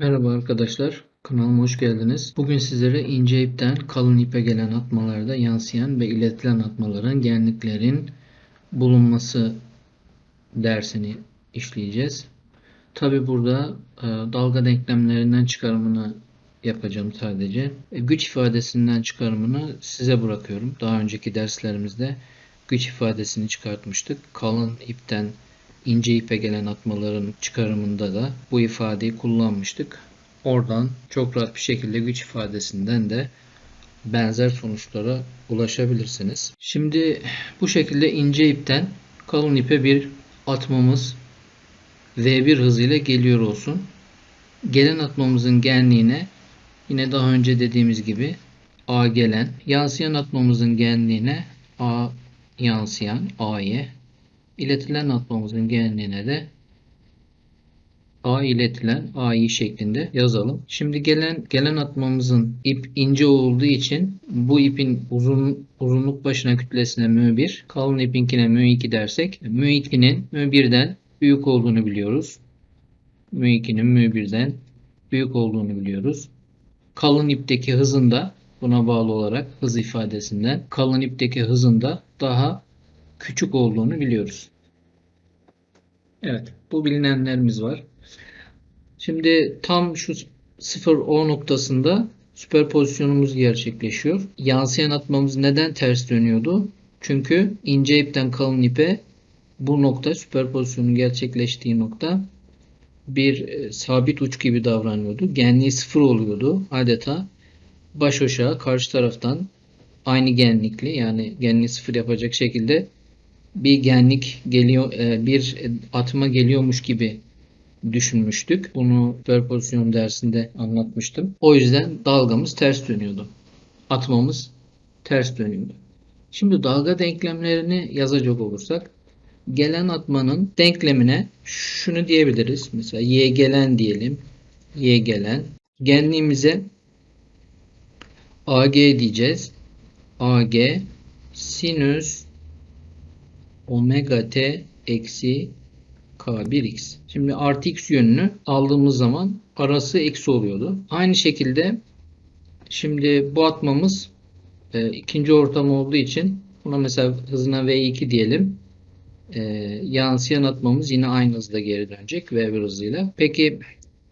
Merhaba arkadaşlar, kanalıma hoş geldiniz. Bugün sizlere ince ipten kalın ipe gelen atmalarda yansıyan ve iletilen atmaların genliklerin bulunması dersini işleyeceğiz. Tabi burada e, dalga denklemlerinden çıkarımını yapacağım sadece. E, güç ifadesinden çıkarımını size bırakıyorum. Daha önceki derslerimizde güç ifadesini çıkartmıştık. Kalın ipten ince ipe gelen atmaların çıkarımında da bu ifadeyi kullanmıştık. Oradan çok rahat bir şekilde güç ifadesinden de benzer sonuçlara ulaşabilirsiniz. Şimdi bu şekilde ince ipten kalın ipe bir atmamız V1 hızıyla geliyor olsun. Gelen atmamızın genliğine yine daha önce dediğimiz gibi A gelen, yansıyan atmamızın genliğine A yansıyan A'ya iletilen atmamızın genliğine de A iletilen AI şeklinde yazalım. Şimdi gelen gelen atmamızın ip ince olduğu için bu ipin uzun uzunluk başına kütlesine mü1, kalın ipinkine mü2 dersek mü2'nin mü1'den büyük olduğunu biliyoruz. mü2'nin mü1'den büyük olduğunu biliyoruz. Kalın ipteki hızında buna bağlı olarak hız ifadesinden kalın ipteki hızında daha küçük olduğunu biliyoruz. Evet, bu bilinenlerimiz var. Şimdi tam şu 0-O noktasında süperpozisyonumuz gerçekleşiyor. Yansıyan atmamız neden ters dönüyordu? Çünkü ince ipten kalın ipe bu nokta süperpozisyonun gerçekleştiği nokta bir e, sabit uç gibi davranıyordu. Genliği sıfır oluyordu adeta. Baş aşağı karşı taraftan aynı genlikli yani genliği sıfır yapacak şekilde bir genlik geliyor e, bir atma geliyormuş gibi düşünmüştük. Bunu süperpozisyon dersinde anlatmıştım. O yüzden dalgamız ters dönüyordu. Atmamız ters dönüyordu. Şimdi dalga denklemlerini yazacak olursak gelen atmanın denklemine şunu diyebiliriz. Mesela y gelen diyelim. y gelen. Genliğimize ag diyeceğiz. ag sinüs omega t eksi k1x. Şimdi artı x yönünü aldığımız zaman arası eksi oluyordu. Aynı şekilde şimdi bu atmamız e, ikinci ortam olduğu için buna mesela hızına v2 diyelim. E, yansıyan atmamız yine aynı hızda geri dönecek v1 hızıyla. Peki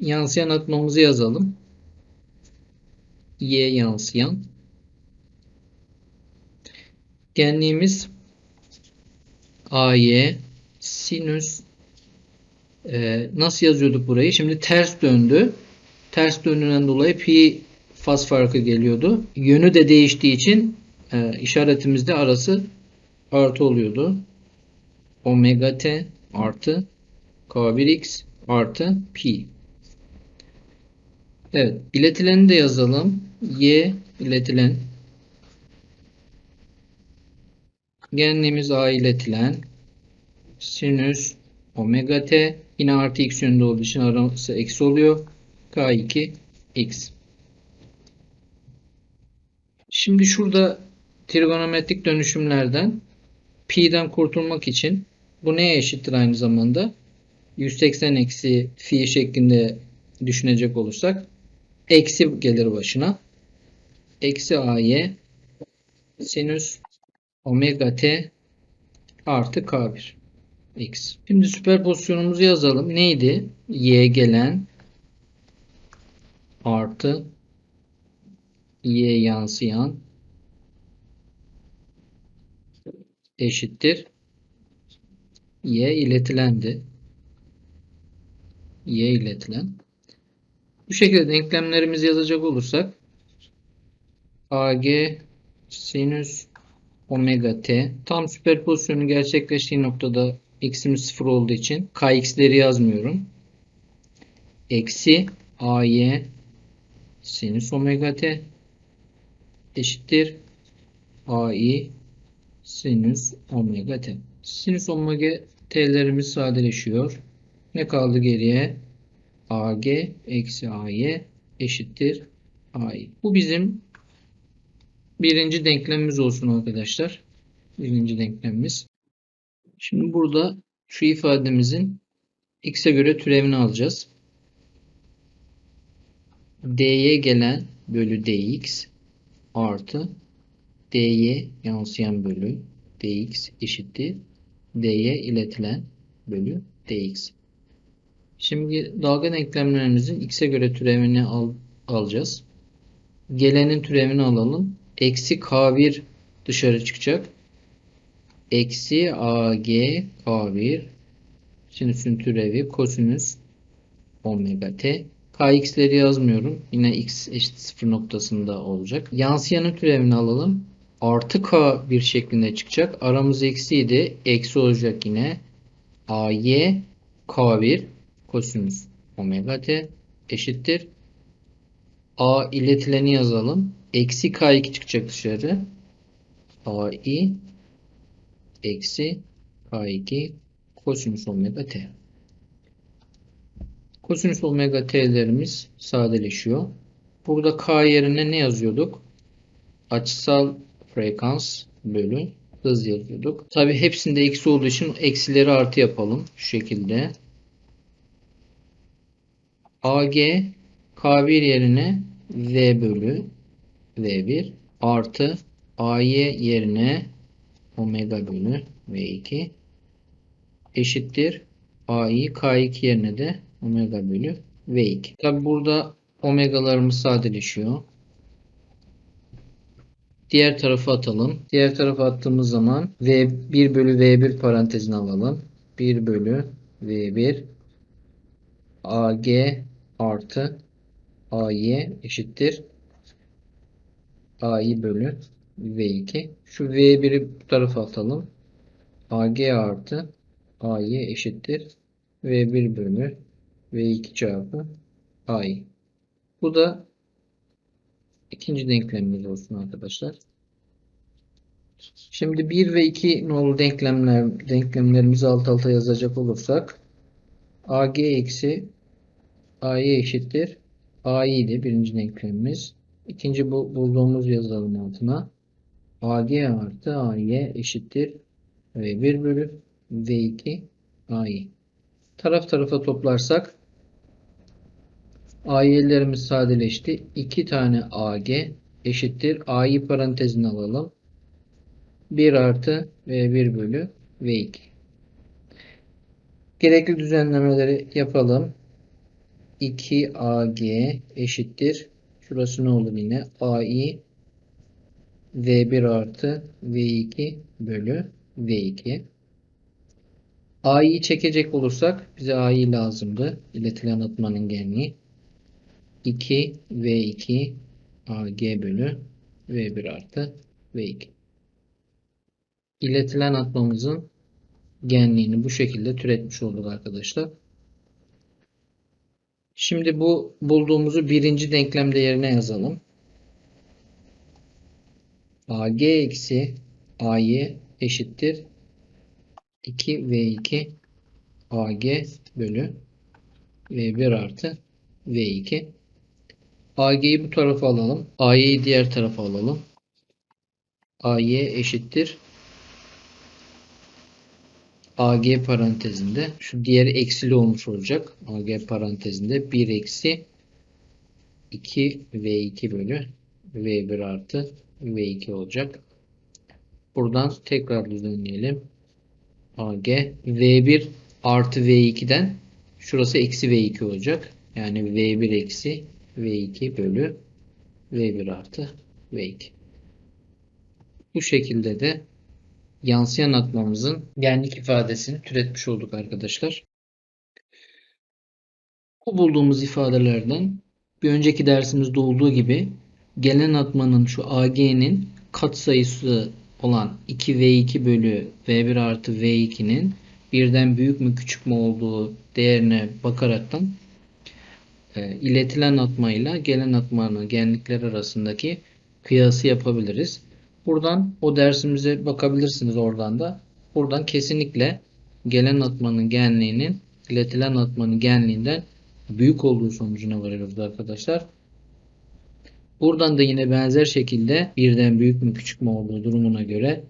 yansıyan atmamızı yazalım. y yansıyan. Genliğimiz AY sinüs e, nasıl yazıyorduk burayı? Şimdi ters döndü. Ters döndüğünden dolayı pi faz farkı geliyordu. Yönü de değiştiği için e, işaretimizde arası artı oluyordu. Omega t artı k1x artı pi. Evet. İletileni de yazalım. Y iletilen genliğimiz A iletilen sinüs omega t yine artı x yönünde olduğu için arası eksi oluyor. K2 x. Şimdi şurada trigonometrik dönüşümlerden pi'den kurtulmak için bu neye eşittir aynı zamanda? 180 eksi fi şeklinde düşünecek olursak eksi gelir başına. Eksi a'y sinüs omega t artı k1 x. Şimdi süperpozisyonumuzu yazalım. Neydi? y gelen artı y yansıyan eşittir. y iletilendi. y iletilen. Bu şekilde denklemlerimizi yazacak olursak ag sinüs omega t tam süperpozisyonun gerçekleştiği noktada x'imiz 0 olduğu için kx'leri yazmıyorum. Eksi ay sinüs omega t eşittir ai sinüs omega t. Sinüs omega t'lerimiz sadeleşiyor. Ne kaldı geriye? ag eksi ay eşittir ai. Bu bizim birinci denklemimiz olsun arkadaşlar. Birinci denklemimiz. Şimdi burada şu ifademizin x'e göre türevini alacağız. D'ye gelen bölü dx artı dy yansıyan bölü dx eşittir d'ye iletilen bölü dx. Şimdi dalga denklemlerimizin x'e göre türevini al, alacağız. Gelenin türevini alalım. Eksi k1 dışarı çıkacak. Eksi ag k1 sinüsün türevi kosinüs omega t. kx'leri yazmıyorum. Yine x eşit 0 noktasında olacak. Yansıyanın türevini alalım. Artı k bir şeklinde çıkacak. Aramız eksiydi. Eksi olacak yine. ay k1 kosinüs omega t eşittir. A iletileni yazalım. Eksi K2 çıkacak dışarı. AI eksi K2 kosinüs omega T. Kosinüs omega T'lerimiz sadeleşiyor. Burada K yerine ne yazıyorduk? Açısal frekans bölü hız yazıyorduk. Tabi hepsinde eksi olduğu için eksileri artı yapalım. Şu şekilde. AG K1 yerine V bölü V1 artı AY yerine omega bölü V2 eşittir AI K2 yerine de omega bölü V2. Tabi burada omegalarımız sadeleşiyor. Diğer tarafa atalım. Diğer tarafa attığımız zaman V1 bölü V1 parantezine alalım. 1 bölü V1 AG artı AY eşittir A'yı bölü V2. Şu V1'i bu tarafa atalım. AG artı AY eşittir V1 bölü V2 çarpı A'yı. Bu da ikinci denklemimiz olsun arkadaşlar. Şimdi 1 ve 2 nolu denklemler, denklemlerimizi alt alta yazacak olursak AG eksi AY eşittir AI'di birinci denklemimiz. İkinci bu bulduğumuz yazalım altına. AG artı AY eşittir V1 bölü V2 AI. Taraf tarafa toplarsak AY'lerimiz sadeleşti. 2 tane AG eşittir. A'yı parantezine alalım. 1 artı V1 bölü V2. Gerekli düzenlemeleri yapalım. 2AG eşittir. Şurası ne olur yine? AI V1 artı V2 bölü V2. A'yı çekecek olursak bize A'yı lazımdı. İletilen atmanın genliği. 2 V2 AG bölü V1 artı V2. İletilen atmamızın genliğini bu şekilde türetmiş olduk arkadaşlar. Şimdi bu bulduğumuzu birinci denklem değerine yazalım. AG eksi AY eşittir 2V2 AG bölü V1 artı V2. AG'yi bu tarafa alalım. AY'yi diğer tarafa alalım. AY eşittir AG parantezinde şu diğeri eksili olmuş olacak. AG parantezinde 1 eksi 2 V2 bölü V1 artı V2 olacak. Buradan tekrar düzenleyelim. AG V1 artı V2'den şurası eksi V2 olacak. Yani V1 eksi V2 bölü V1 artı V2. Bu şekilde de yansıyan atmamızın genlik ifadesini türetmiş olduk arkadaşlar. Bu bulduğumuz ifadelerden bir önceki dersimizde olduğu gibi gelen atmanın şu AG'nin katsayısı olan 2V2 bölü V1 artı V2'nin birden büyük mü küçük mü olduğu değerine bakaraktan e, iletilen atmayla gelen atmanın genlikler arasındaki kıyası yapabiliriz. Buradan o dersimize bakabilirsiniz oradan da. Buradan kesinlikle gelen atmanın genliğinin iletilen atmanın genliğinden büyük olduğu sonucuna varıyoruz arkadaşlar. Buradan da yine benzer şekilde birden büyük mü küçük mü olduğu durumuna göre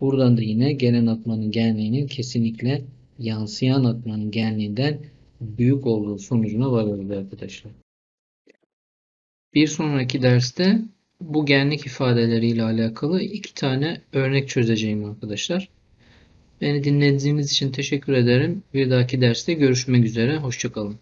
buradan da yine gelen atmanın genliğinin kesinlikle yansıyan atmanın genliğinden büyük olduğu sonucuna varıyoruz arkadaşlar. Bir sonraki derste bu genlik ifadeleriyle alakalı iki tane örnek çözeceğim arkadaşlar. Beni dinlediğiniz için teşekkür ederim. Bir dahaki derste görüşmek üzere. Hoşçakalın.